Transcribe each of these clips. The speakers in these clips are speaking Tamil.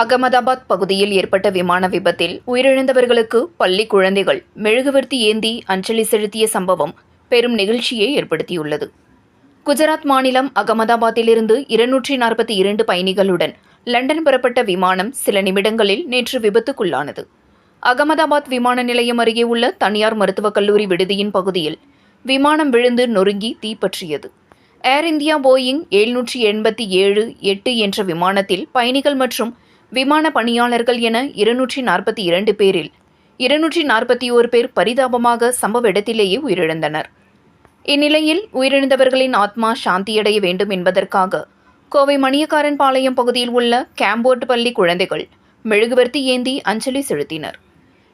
அகமதாபாத் பகுதியில் ஏற்பட்ட விமான விபத்தில் உயிரிழந்தவர்களுக்கு பள்ளி குழந்தைகள் மெழுகுவர்த்தி ஏந்தி அஞ்சலி செலுத்திய சம்பவம் பெரும் நிகழ்ச்சியை ஏற்படுத்தியுள்ளது. குஜராத் மாநிலம் அகமதாபாத்திலிருந்து இருநூற்றி நாற்பத்தி இரண்டு பயணிகளுடன் லண்டன் புறப்பட்ட விமானம் சில நிமிடங்களில் நேற்று விபத்துக்குள்ளானது. அகமதாபாத் விமான நிலையம் அருகே உள்ள தனியார் மருத்துவக் கல்லூரி விடுதியின் பகுதியில் விமானம் விழுந்து நொறுங்கி தீப்பற்றியது ஏர் இந்தியா போயிங் எழுநூற்றி எண்பத்தி ஏழு எட்டு என்ற விமானத்தில் பயணிகள் மற்றும் விமான பணியாளர்கள் என இருநூற்றி நாற்பத்தி இரண்டு பேரில் இருநூற்றி நாற்பத்தி ஓரு பேர் பரிதாபமாக சம்பவ இடத்திலேயே உயிரிழந்தனர். இந்நிலையில் உயிரிழந்தவர்களின் ஆத்மா சாந்தியடைய வேண்டும் என்பதற்காக கோவை மணியக்காரன் பாளையம் பகுதியில் உள்ள கேம்போர்ட் பள்ளி குழந்தைகள் மெழுகுவர்த்தி ஏந்தி அஞ்சலி செலுத்தினர்.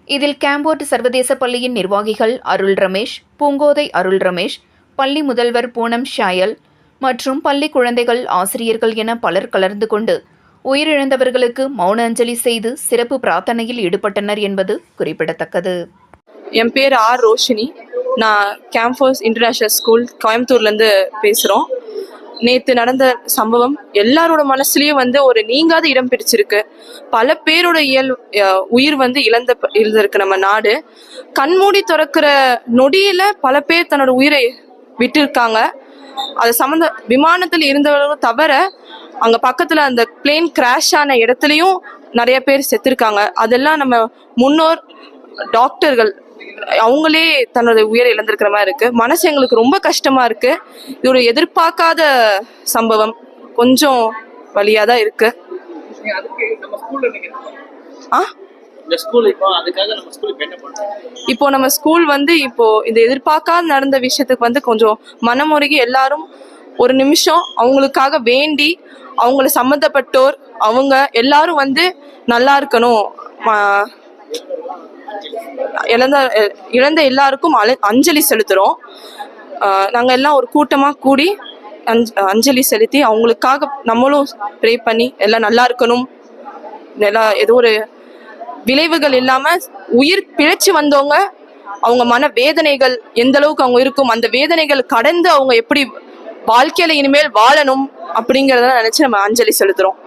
இதில் கேம்போர்ட் சர்வதேச பள்ளியின் நிர்வாகிகள் அருள் ரமேஷ் பூங்கோதை அருள் ரமேஷ் பள்ளி முதல்வர் பூனம் ஷாயல் மற்றும் பள்ளி குழந்தைகள் ஆசிரியர்கள் என பலர் கலந்து கொண்டு உயிரிழந்தவர்களுக்கு மௌன அஞ்சலி செய்து சிறப்பு பிரார்த்தனையில் ஈடுபட்டனர் என்பது குறிப்பிடத்தக்கது. என் பேர் ஆர் ரோஷினி. நான் கேம்பஸ் இன்டர்நேஷ்னல் ஸ்கூல் கோயம்புத்தூர்லேருந்து பேசுகிறோம் நேற்று நடந்த சம்பவம் எல்லாரோட மனசுலயும் வந்து ஒரு நீங்காத இடம் பிடிச்சிருக்கு. பல பேரோட இயல் உயிர் வந்து இழந்த இழந்திருக்கு நம்ம நாடு. கண்மூடி திறக்கிற நொடியில பல பேர் தன்னோட உயிரை விட்டிருக்காங்க. அது சம்மந்த விமானத்தில் இருந்தவர்களும் தவிர அங்க பக்கத்துல அந்த பிளேன் கிராஷ் ஆன இடத்துலயும் நிறைய பேர் செத்துருக்காங்க. அதெல்லாம் நம்ம முன்னோர் டாக்டர்கள் அவங்களே தன்னோட உயிரை இழந்திருக்கிற மாதிரி இருக்கு. மனசு எங்களுக்கு ரொம்ப கஷ்டமா இருக்கு. இது ஒரு எதிர்பார்க்காத சம்பவம் கொஞ்சம் வழியா தான் இருக்கு. ஆ? ஸ்கூல் இப்போ அதுக்காக இப்போ நம்ம ஸ்கூல் வந்து இப்போ இந்த எதிர்பார்க்காத நடந்த விஷயத்துக்கு வந்து கொஞ்சம் மனமுருகி எல்லாரும் ஒரு நிமிஷம் அவங்களுக்காக வேண்டி அவங்கள சம்மந்தப்பட்டோர் அவங்க எல்லாரும் வந்து நல்லா இருக்கணும். இழந்த இழந்த எல்லாருக்கும் அல அஞ்சலி செலுத்துகிறோம் நாங்கள் எல்லாம் ஒரு கூட்டமாக கூடி அஞ்ச அஞ்சலி செலுத்தி அவங்களுக்காக நம்மளும் ப்ரே பண்ணி எல்லாம் நல்லா இருக்கணும். நல்லா ஏதோ ஒரு விளைவுகள் இல்லாமல் உயிர் பிழைச்சு வந்தவங்க அவங்க மன வேதனைகள் எந்த அளவுக்கு அவங்க இருக்கும் அந்த வேதனைகள் கடந்து அவங்க எப்படி வாழ்க்கையில இனிமேல் வாழணும் அப்படிங்கறத நினைச்சு நம்ம அஞ்சலி செலுத்துறோம்.